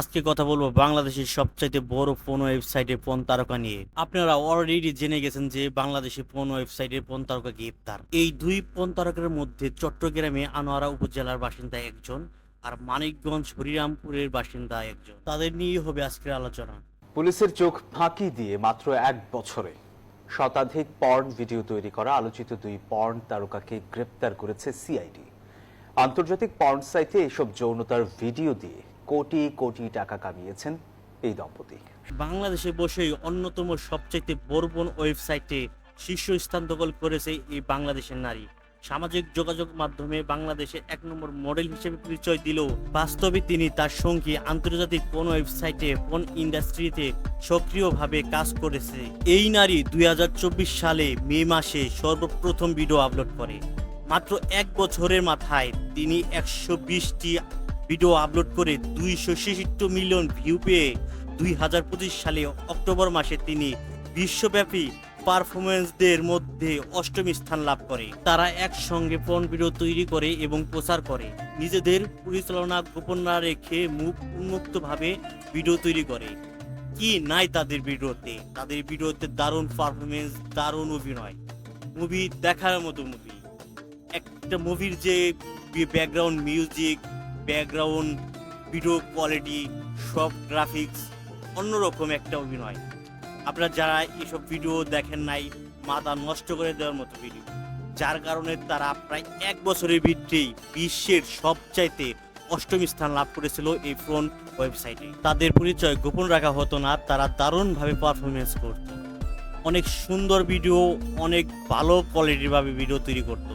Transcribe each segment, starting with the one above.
আজকে কথা বলব বাংলাদেশের সবচাইতে বড় ফোন ওয়েবসাইটের পণ তারকা নিয়ে। আপনারা অলরেডি জেনে গেছেন যে বাংলাদেশে ফোন ওয়েবসাইটের পণ তারকা গ্রেপ্তার। এই দুই পণ তারকার মধ্যে চট্টগ্রামে আনোয়ারা উপজেলার বাসিন্দা একজন আর মানিকগঞ্জ হরিরামপুরের বাসিন্দা একজন। তাদের নিয়ে হবে আজকের আলোচনা। পুলিশের চোখ ফাঁকি দিয়ে মাত্র এক বছরে শতাধিক পর্ন ভিডিও তৈরি করা আলোচিত দুই পর্ন তারকাকে গ্রেপ্তার করেছে সিআইডি। আন্তর্জাতিক পর্ন সাইটে এসব যৌনতার ভিডিও দিয়ে কোটি কোটি টাকা কামিয়েছেন এই দম্পতি। বাংলাদেশে বসেই অন্যতম সবচাইতে বড় ফোন ওয়েবসাইটে শীর্ষস্থান দখল করেছে এই বাংলাদেশের নারী। সামাজিক যোগাযোগ মাধ্যমে বাংলাদেশে এক নম্বর মডেল হিসেবে পরিচয় দিলেও বাস্তবে তিনি তার সঙ্গী আন্তর্জাতিক কোন ওয়েবসাইটে, কোন ইন্ডাস্ট্রিতে সক্রিয়ভাবে কাজ করেছে। এই নারী দুই হাজার চব্বিশ সালে মে মাসে সর্বপ্রথম ভিডিও আপলোড করে। মাত্র এক বছরের মাথায় তিনি একশো বিশটি ভিডিও আপলোড করে দুইশো ছেষট্টি মিলিয়ন ভিউ পেয়ে দুই হাজার পঁচিশ সালে অক্টোবর মাসে তিনি বিশ্বব্যাপী পারফরমেন্সদের মধ্যে অষ্টম স্থান লাভ করে। তারা একসঙ্গে পণ ভিডিও তৈরি করে এবং প্রচার করে। নিজেদের পরিচালনা গোপন না রেখে মুখ উন্মুক্তভাবে ভিডিও তৈরি করে। কি নাই তাদের ভিডিওতে? তাদের ভিডিওতে দারুণ পারফরমেন্স দারুণ অভিনয়। মুভি দেখার মতো মুভি। একটা মুভির যে background music background video quality সব গ্রাফিক্স অন্যরকম একটা অভিনয়। আপনারা যারা এসব ভিডিও দেখেন নাই, মাথা নষ্ট করে দেওয়ার মতো ভিডিও যার কারণে তারা প্রায় এক বছরের ভিতরেই বিশ্বের সবচাইতে অষ্টম স্থান লাভ করেছিল এই ফ্রন্ট ওয়েবসাইটে। তাদের পরিচয় গোপন রাখা হতো না, তারা দারুণভাবে পারফরমেন্স করত। অনেক সুন্দর ভিডিও অনেক ভালো কোয়ালিটির ভাবে ভিডিও তৈরি করত।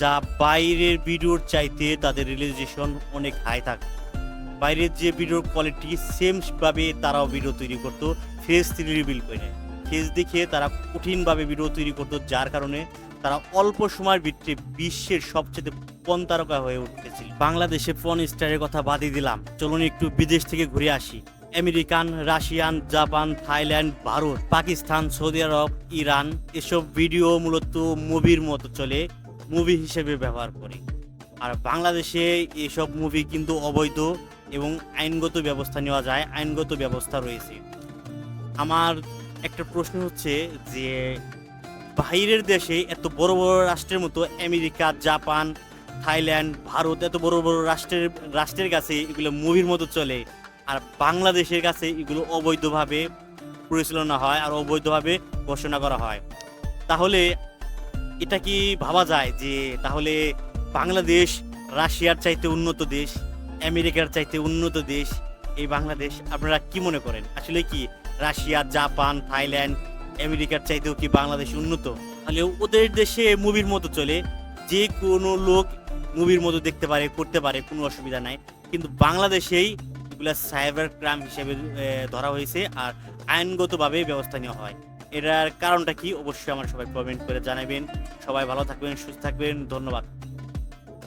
যা বাইরের ভিডিওর চাইতে তাদের রিলিজেশন অনেক হাই থাকে। বাইরের যে ভিডিওর কোয়ালিটি সেম ভাবে তারাও ভিডিও তৈরি করতো ফেস রিভিল করে ফেস দেখে তারা কঠিনভাবে ভিডিও তৈরি করতো, যার কারণে তারা অল্প সময়ের ভিতরে বিশ্বের সবচেয়ে পণ তারকা হয়ে উঠতেছিল বাংলাদেশে পণ স্টারের কথা বাদই দিলাম। চলুন একটু বিদেশ থেকে ঘুরে আসি। American, Russian, Japan, Thailand, Bharat, Pakistan, Saudi Arab, Iran, এসব ভিডিও মূলত মুভির মতো চলে। মুভি হিসেবে ব্যবহার করে। আর বাংলাদেশে এসব মুভি কিন্তু অবৈধ এবং আইনগত ব্যবস্থা নেওয়া যায়, আইনগত ব্যবস্থা রয়েছে। আমার একটা প্রশ্ন হচ্ছে যে বাইরের দেশে এত বড় বড় রাষ্ট্রের মতো আমেরিকা, জাপান, থাইল্যান্ড, ভারত এত বড় বড় রাষ্ট্রের রাষ্ট্রের কাছে এগুলো মুভির মতো চলে। আর বাংলাদেশের কাছে এগুলো অবৈধভাবে পরিচালনা হয় আর অবৈধভাবে ঘোষণা করা হয়। তাহলে এটা কি ভাবা যায় যে তাহলে বাংলাদেশ, রাশিয়ার চাইতে উন্নত দেশ, আমেরিকার চাইতে উন্নত দেশ, এই বাংলাদেশ আপনারা কি মনে করেন? আসলে কি রাশিয়া, জাপান, থাইল্যান্ড, আমেরিকার চাইতেও কি বাংলাদেশ উন্নত? তাহলে ওদের দেশে মুভির মতো চলে, যে কোনো লোক মুভির মতো দেখতে পারে, করতে পারে, কোনো অসুবিধা নাই। কিন্তু বাংলাদেশেই এগুলা সাইবার ক্রাইম হিসেবে ধরা হয়েছে আর আইনগতভাবে ব্যবস্থা নেওয়া হয়। এটার কারণটা কি? অবশ্যই আমার সবাই কমেন্ট করে জানাবেন। সবাই ভালো থাকবেন, সুস্থ থাকবেন। ধন্যবাদ।